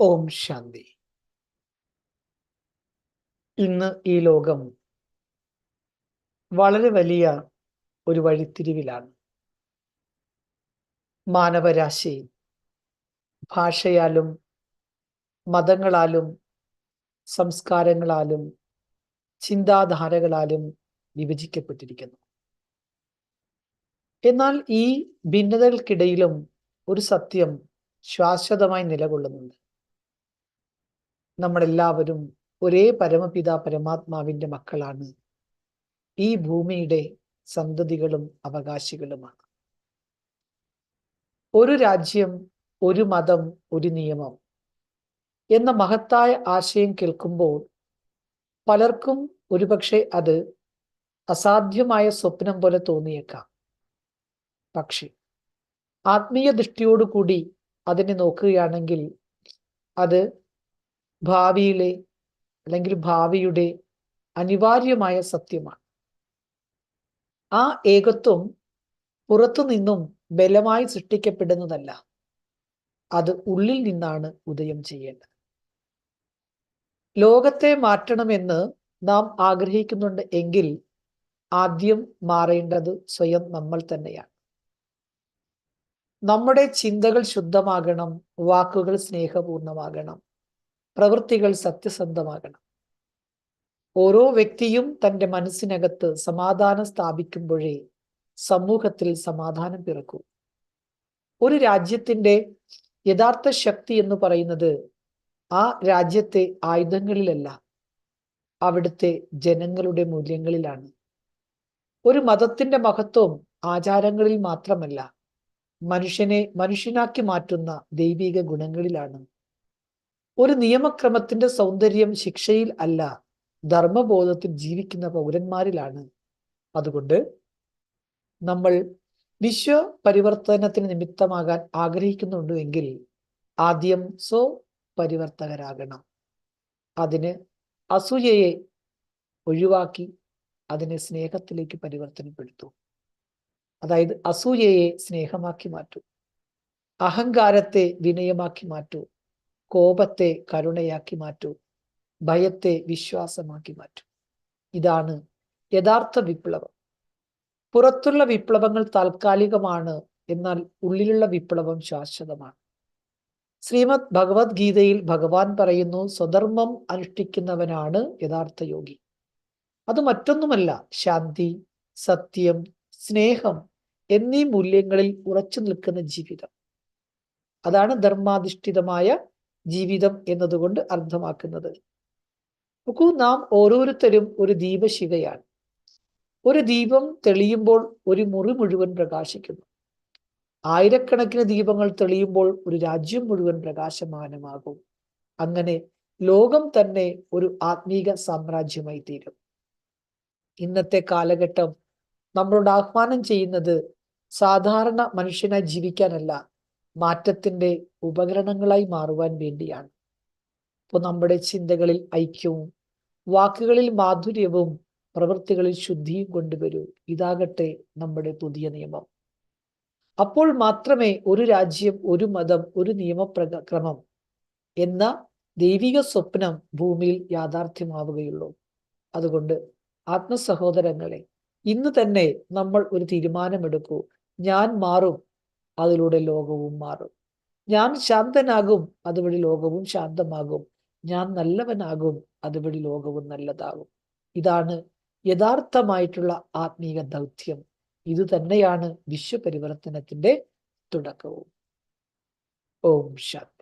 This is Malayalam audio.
ഓം ശാന്തി. ഇന്ന് ഈ ലോകം വളരെ വലിയ ഒരു വഴിത്തിരിവിലാണ്. മാനവരാശി ഭാഷയാലും മതങ്ങളാലും സംസ്കാരങ്ങളാലും ചിന്താധാരകളാലും വിഭജിക്കപ്പെട്ടിരിക്കുന്നു. എന്നാൽ ഈ ഭിന്നതകൾക്കിടയിലും ഒരു സത്യം ശാശ്വതമായി നിലകൊള്ളുന്നുണ്ട്. നമ്മളെല്ലാവരും ഒരേ പരമപിതാ പരമാത്മാവിന്റെ മക്കളാണ്. ഈ ഭൂമിയുടെ സന്തതികളും അവകാശികളുമാണ്. ഒരു രാജ്യം ഒരു മതം ഒരു നിയമം എന്ന മഹത്തായ ആശയം കേൾക്കുമ്പോൾ പലർക്കും ഒരുപക്ഷെ അത് അസാധ്യമായ സ്വപ്നം പോലെ തോന്നിയേക്കാം. പക്ഷെ ആത്മീയ ദൃഷ്ടിയോടുകൂടി അതിനെ നോക്കുകയാണെങ്കിൽ അത് ഭാവിയിലെ അല്ലെങ്കിൽ ഭാവിയുടെ അനിവാര്യമായ സത്യമാണ്. ആ ഏകത്വം പുറത്തുനിന്നും ബലമായി സൃഷ്ടിക്കപ്പെടുന്നതല്ല. അത് ഉള്ളിൽ നിന്നാണ് ഉദയം ചെയ്യേണ്ടത്. ലോകത്തെ മാറ്റണമെന്ന് നാം ആഗ്രഹിക്കുന്നുണ്ട് എങ്കിൽ ആദ്യം മാറേണ്ടത് സ്വയം നമ്മൾ തന്നെയാണ്. നമ്മുടെ ചിന്തകൾ ശുദ്ധമാകണം വാക്കുകൾ സ്നേഹപൂർണമാകണം പ്രവൃത്തികൾ സത്യസന്ധമാകണം. ഓരോ വ്യക്തിയും തന്റെ മനസ്സിനകത്ത് സമാധാനം സ്ഥാപിക്കുമ്പോഴേ സമൂഹത്തിൽ സമാധാനം പിറക്കൂ. ഒരു രാജ്യത്തിന്റെ യഥാർത്ഥ ശക്തി എന്ന് പറയുന്നത് ആ രാജ്യത്തെ ആയുധങ്ങളിലല്ല അവിടുത്തെ ജനങ്ങളുടെ മൂല്യങ്ങളിലാണ്. ഒരു മതത്തിന്റെ മഹത്വം ആചാരങ്ങളിൽ മാത്രമല്ല മനുഷ്യനെ മനുഷ്യനാക്കി മാറ്റുന്ന ദൈവിക ഗുണങ്ങളിലാണ് ഒരു നിയമക്രമത്തിന്റെ സൗന്ദര്യം ശിക്ഷയിൽ അല്ല ധർമ്മബോധത്തിൽ ജീവിക്കുന്ന പൗരന്മാരിലാണ്. അതുകൊണ്ട് നമ്മൾ വിശ്വ പരിവർത്തനത്തിന് നിമിത്തമാകാൻ ആഗ്രഹിക്കുന്നുണ്ടെങ്കിൽ ആദ്യം സ്വ പരിവർത്തകരാകണം അതിന് അസൂയയെ ഒഴിവാക്കി അതിനെ സ്നേഹത്തിലേക്ക് പരിവർത്തനപ്പെടുത്തൂ. അതായത് അസൂയയെ സ്നേഹമാക്കി മാറ്റൂ. അഹങ്കാരത്തെ വിനയമാക്കി മാറ്റൂ. കോപത്തെ കരുണയാക്കി മാറ്റൂ. ഭയത്തെ വിശ്വാസമാക്കി മാറ്റൂ. ഇതാണ് യഥാർത്ഥ വിപ്ലവം. പുറത്തുള്ള വിപ്ലവങ്ങൾ താൽക്കാലികമാണ് എന്നാൽ ഉള്ളിലുള്ള വിപ്ലവം ശാശ്വതമാണ്. ശ്രീമദ് ഭഗവത്ഗീതയിൽ ഭഗവാൻ പറയുന്നു സ്വധർമ്മം അനുഷ്ഠിക്കുന്നവനാണ് യഥാർത്ഥ യോഗി. അത് മറ്റൊന്നുമല്ല ശാന്തി സത്യം സ്നേഹം എന്നീ മൂല്യങ്ങളിൽ ഉറച്ചു നിൽക്കുന്ന ജീവിതം. അതാണ് ധർമാധിഷ്ഠിതമായ ജീവിതം എന്നതുകൊണ്ട് അർത്ഥമാക്കുന്നത്. നോക്കൂ നാം ഓരോരുത്തരും ഒരു ദീപശിഖയാണ്. ഒരു ദീപം തെളിയുമ്പോൾ ഒരു മുറി മുഴുവൻ പ്രകാശിക്കുന്നു. ആയിരക്കണക്കിന് ദീപങ്ങൾ തെളിയുമ്പോൾ ഒരു രാജ്യം മുഴുവൻ പ്രകാശമാനമാകും. അങ്ങനെ ലോകം തന്നെ ഒരു ആത്മീക സാമ്രാജ്യമായി തീരും. ഇന്നത്തെ കാലഘട്ടം നമ്മളോട് ആഹ്വാനം ചെയ്യുന്നത് സാധാരണ മനുഷ്യനായി ജീവിക്കാനല്ല മാറ്റത്തിന്റെ ഉപകരണങ്ങളായി മാറുവാൻ വേണ്ടിയാണ്. അപ്പോൾ നമ്മുടെ ചിന്തകളിൽ ഐക്യവും വാക്കുകളിൽ മാധുര്യവും പ്രവൃത്തികളിൽ ശുദ്ധിയും കൊണ്ടുവരൂ. ഇതാകട്ടെ നമ്മുടെ പുതിയ നിയമം. അപ്പോൾ മാത്രമേ ഒരു രാജ്യം ഒരു മതം ഒരു നിയമപ്രക്രമം എന്ന ദൈവിക സ്വപ്നം ഭൂമിയിൽ യാഥാർത്ഥ്യമാവുകയുള്ളൂ. അതുകൊണ്ട് ആത്മസഹോദരങ്ങളെ ഇന്ന് തന്നെ നമ്മൾ ഒരു തീരുമാനമെടുക്കൂ. ഞാൻ മാറും അതിലൂടെ ലോകവും മാറും. ഞാൻ ശാന്തനാകും അതുവഴി ലോകവും ശാന്തമാകും. ഞാൻ നല്ലവനാകും അതുവഴി ലോകവും നല്ലതാകും. ഇതാണ് യഥാർത്ഥമായിട്ടുള്ള ആത്മീക ദൗത്യം. ഇത് തന്നെയാണ് വിശ്വപരിവർത്തനത്തിന്റെ തുടക്കവും. ഓം ശാന്തി.